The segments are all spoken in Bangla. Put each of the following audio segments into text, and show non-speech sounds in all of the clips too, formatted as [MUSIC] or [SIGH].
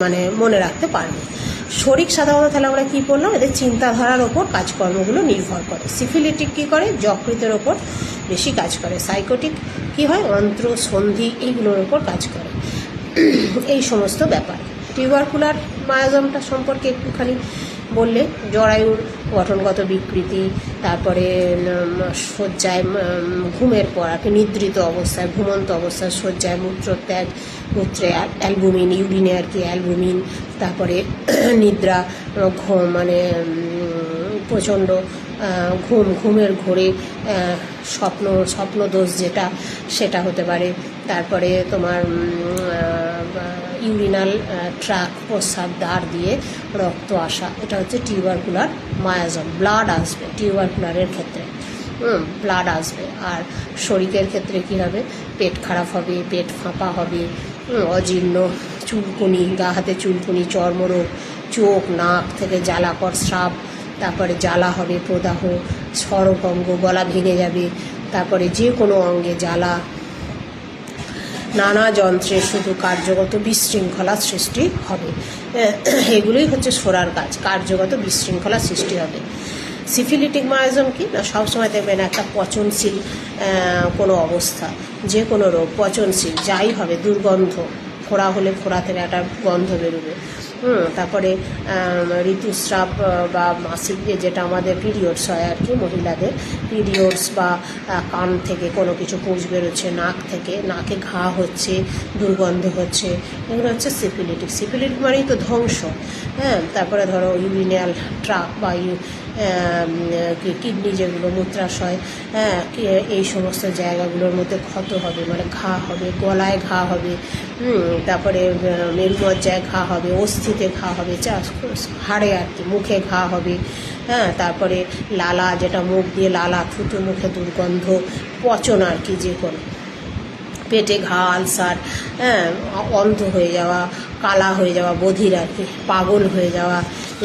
মানে মনে রাখতে পারবে। শরিক সাধারণত তাহলে আমরা কী বললাম? এদের চিন্তাধারার ওপর কাজকর্মগুলো নির্ভর করে। সিফিলিটিক কী করে? যকৃতের ওপর বেশি কাজ করে। সাইকোটিক কী হয়? অন্ত্র সন্ধি এইগুলোর ওপর কাজ করে। এই সমস্ত ব্যাপার। টিউবারকুলার মায়াজমটা সম্পর্কে একটুখানি বললে, জরায়ুর গঠনগত বিকৃতি, তারপরে শয্যায় ঘুমের পর কি নিদ্রিত অবস্থায়, ঘুমন্ত অবস্থায় শয্যায় মূত্রত্যাগ, মূত্রে অ্যালবুমিন ইউরিনে আর কি অ্যালবুমিন, তারপরে [CLEARS THROAT] নিদ্রা, ঘুম মানে প্রচণ্ড ঘুম, ঘুমের ঘোরে স্বপ্ন, স্বপ্নদোষ যেটা, সেটা হতে পারে। তারপরে তোমার ইউরিনাল ট্রাক প্রস্রাব দ্বার দিয়ে রক্ত আসা। এটা হচ্ছে টিউবারকুলার মায়াজম। ব্লাড আসবে টিউবারকুলারের ক্ষেত্রে। ব্লাড আসবে। আর শরীরের ক্ষেত্রে কি হবে? পেট খারাপ হবে, পেট ফাঁপা হবে অজীর্ণ, চুলকুনি, গা হাতে চুলকুনি, চর্মরোগ, চোখ, নাক থেকে জ্বালাকর স্রাব, তারপরে জ্বালা হবে, প্রদাহ সড়ক অঙ্গ গলা ভেঙে যাবে, তারপরে যে কোনো অঙ্গে জ্বালা নানা যন্ত্রে শুধু কার্যগত বিশৃঙ্খলা সৃষ্টি হবে। এগুলোই হচ্ছে সোরার কাজ, কার্যগত বিশৃঙ্খলা সৃষ্টি হবে। সিফিলিটিক মায়াজম কি? না, সবসময় দেখবেন একটা পচনশীল কোনো অবস্থা, যে কোনো রোগ, পচনশীল, যাই হবে, দুর্গন্ধ খোড়া হলে খোড়া থেকে একটা গন্ধ বেরোবে। তারপরে ঋতুস্রাব বা মাসিক যেটা আমাদের পিরিয়ডস হয় আর কি মহিলাদের, পিরিয়ডস বা কান থেকে কোনো কিছু পুষ বেরোচ্ছে, নাক থেকে, নাকে ঘা হচ্ছে, দুর্গন্ধ হচ্ছে, এগুলো হচ্ছে সিপিলিটিক সিপিলিটিক মানেই তো ধ্বংস হ্যাঁ তারপরে ধরো ইউরিনিয়াল ট্রাক বা ইউ কিডনি যেগুলো মূত্রাশয় হ্যাঁ এই সমস্ত জায়গাগুলোর মধ্যে ক্ষত হবে মানে ঘা হবে, গলায় ঘা হবে তারপরে মেরুমজ্জায় ঘা হবে, অস্থিতে ঘা হবে চা- হাড়ে আর কি, মুখে ঘা হবে হ্যাঁ তারপরে লালা, যেটা মুখ দিয়ে লালা, থুতু মুখে দুর্গন্ধ, পচন আর কি যে কোনো। পেটে ঘা, আলসার হ্যাঁ অন্ধ হয়ে যাওয়া কালা হয়ে যাওয়া, বধির আর কি, পাগল হয়ে যাওয়া,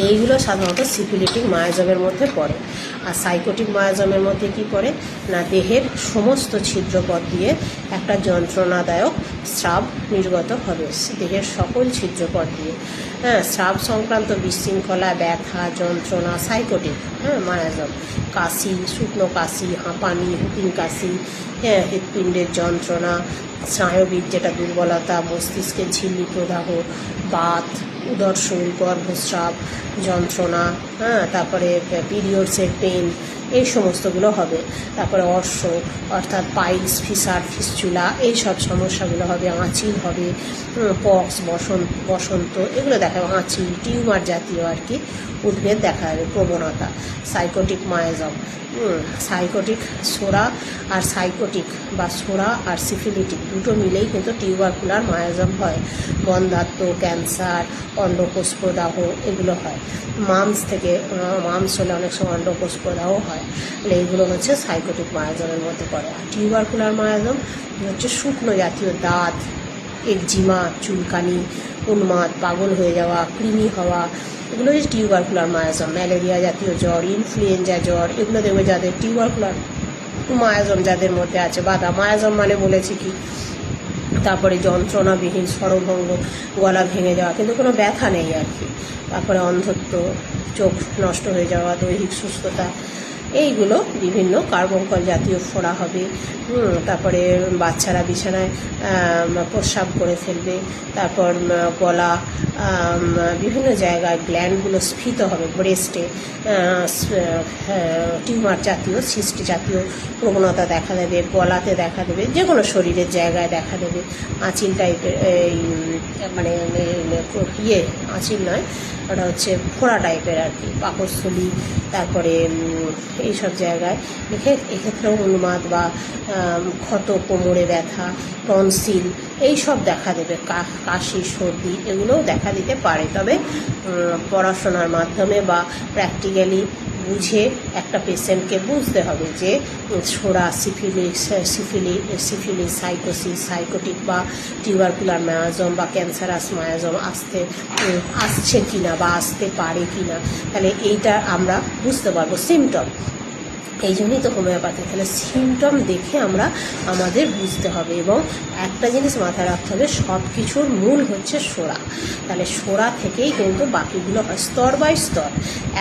এইগুলো সাধারণত সিফিলিটিক মায়াজমের মধ্যে পড়ে। আর সাইকোটিক মায়াজমের মধ্যে কি পড়ে? না, দেহের সমস্ত ছিদ্রপথ দিয়ে একটা যন্ত্রণাদায়ক স্রাব নির্গত হবে। দেহের সকল ছিদ্রপথ দিয়ে। হ্যাঁ স্রাব সংক্রান্ত বিশৃঙ্খলা, ব্যথা, যন্ত্রণা, সাইকোটিক হ্যাঁ মায়াজম। কাশি, শুকনো কাশি, হাঁপানি, হুপিং কাশি হ্যাঁ হৃৎপিণ্ডের যন্ত্রণা স্নায়বিক যেটা দুর্বলতা মস্তিষ্কের ঝিল্লি প্রদাহ বাত উদর্শন গর্ভস্রাব যন্ত্রণা হ্যাঁ তারপরে পিরিয়ডসের পেন এই সমস্তগুলো হবে। তারপরে অর্শ, অর্থাৎ পাইলস, ফিসার ফিসচুলা এই সব সমস্যাগুলো হবে, আঁচিল হবে পক্স বসন্ত বসন্ত, এগুলো দেখা যাবে আঁচিল, টিউমার জাতীয় আর কি উদ্ভিদ দেখা যাবে প্রবণতা। সাইকোটিক মায়াজম সাইকোটিক সোরা আর সাইকোটিক বা সোরা আর সিফিলিটিক দুটো মিলেই কিন্তু টিউবারকুলার মায়াজম হয়। বন্ধাত্ম, ক্যান্সার, অন্ডকোষ প্রদাহ এগুলো হয়। মামস থেকে মামস হলে অনেক সময় অন্ডকোষ প্রদাহ হয়। তাহলে এইগুলো হচ্ছে সাইকোটিক মায়াজমের মধ্যে পড়ে। আর টিউবারকুলার মায়াজম হচ্ছে শুকনো জাতীয় দাঁত, একজিমা, চুলকানি, উন্মাদ, পাগল হয়ে যাওয়া, কৃমি হওয়া, এগুলো হচ্ছে টিউবারকুলার মায়াজম ম্যালেরিয়া জাতীয় জ্বর ইনফ্লুয়েঞ্জা জ্বর, এগুলো দেখবে যাদের টিউবারকুলার মায়াজম যাদের মধ্যে আছে। বাধা মায়াজম মানে বলেছি কি? তারপরে যন্ত্রণাবিহীন, স্বরভঙ্গ, গলা ভেঙে যাওয়া, কিন্তু কোনো ব্যথা নেই আর কি। তারপরে অন্ধত্ব, চোখ নষ্ট হয়ে যাওয়া, দৈহিক সুস্থতা এইগুলো বিভিন্ন কার্বঙ্কল জাতীয় ফোড়া হবে তারপরে বাচ্চারা বিছানায় প্রস্রাব করে ফেলবে, তারপর গলা বিভিন্ন জায়গায় গ্ল্যান্ডগুলো স্ফীত হবে ব্রেস্টে টিউমার জাতীয় সিস্ট জাতীয় প্রবণতা দেখা দেবে, গলাতে দেখা দেবে যে কোনো শরীরের জায়গায় দেখা দেবে, আঁচিল টাইপের এই মানে ইয়ে আঁচিল নয়, ওটা হচ্ছে ফোড়া টাইপের আর কি, পাকস্থলী, তারপরে এইসব জায়গায়। এখে এক্ষেত্রেও উন্মাদ বা ক্ষত, কোমরে ব্যথা, টনসিল এইসব দেখা দেবে। কাশি, সর্দি এগুলোও দেখা দিতে পারে। তবে পড়াশোনার মাধ্যমে বা প্র্যাকটিক্যালি বুঝে একটা পেশেন্টকে বুঝতে হবে যে ছোড়া সিফিলিস সিফিলি সিফিলিস সাইকোসিস, সাইকোটিক বা টিউবারকুলার মায়াজম বা ক্যান্সারাস মায়াজম আসতে, আসছে কি না বা আসতে পারে কি না তাহলে এইটা আমরা বুঝতে পারব। সিমটম। এই জন্যই তো হোমিওপ্যাথি। তাহলে সিমটম দেখে আমরা আমাদের বুঝতে হবে এবং একটা জিনিস মাথায় রাখতে হবে সব কিছুর মূল হচ্ছে সোরা তাহলে সোরা থেকেই কিন্তু বাকিগুলো হয় স্তর বাই স্তর।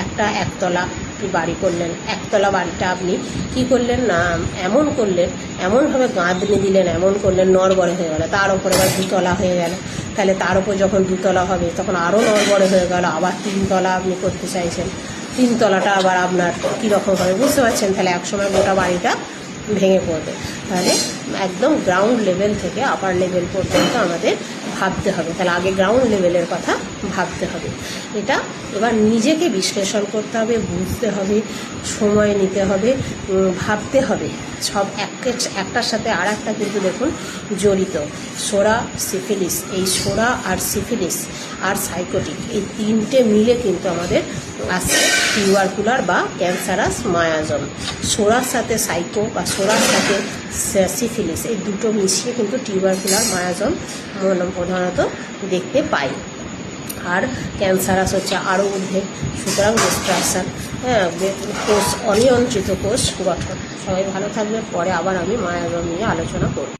একটা একতলা আপনি বাড়ি করলেন, একতলা বাড়িটা আপনি কি করলেন না, এমন করলেন, এমনভাবে গাঁদনি দিলেন, এমন করলেন, নড়বড়ে হয়ে গেল। তার উপরে আবার দুতলা হয়ে গেল। তাহলে তার উপর যখন দুতলা হবে, তখন আরও নড়বড়ে হয়ে গেল। আবার তিনতলা আপনি করতে চাইছেন। তিনতলাটা আবার আপনার কীরকম হবে বুঝতে পারছেন? তাহলে একসময় গোটা বাড়িটা ভেঙে পড়বে। তাহলে একদম গ্রাউন্ড লেভেল থেকে আপার লেভেল পর্যন্ত আমাদের ভাবতে হবে। তাহলে আগে গ্রাউন্ড লেভেলের কথা ভাবতে হবে। এটা এবার নিজেকে বিশ্লেষণ করতে হবে, বুঝতে হবে, সময় নিতে হবে ভাবতে হবে। সব একে একটার সাথে আর একটা কিন্তু দেখুন জড়িত। সোরা, সিফিলিস। এই সোরা আর সিফিলিস আর সাইকোটিক এই তিনটে মিলে কিন্তু আমাদের আসছে টিউবারকুলার বা ক্যান্সারাস মায়াজম। সোরার সাথে সাইকো বা সোরার সাথে সিফিলিস এই দুটো মিশিয়ে কিন্তু টিউবারকুলার মায়াজম প্রধানত দেখতে পাই। আর ক্যান্সারাস হচ্ছে আরও ঊর্ধ্বে সুতরাং ডিস্ট্রাকশান হ্যাঁ কোষ অনিয়ন্ত্রিত কোষ গঠন সবাই ভালো থাকবে, পরে আবার আমি মায়াজম নিয়ে আলোচনা করব।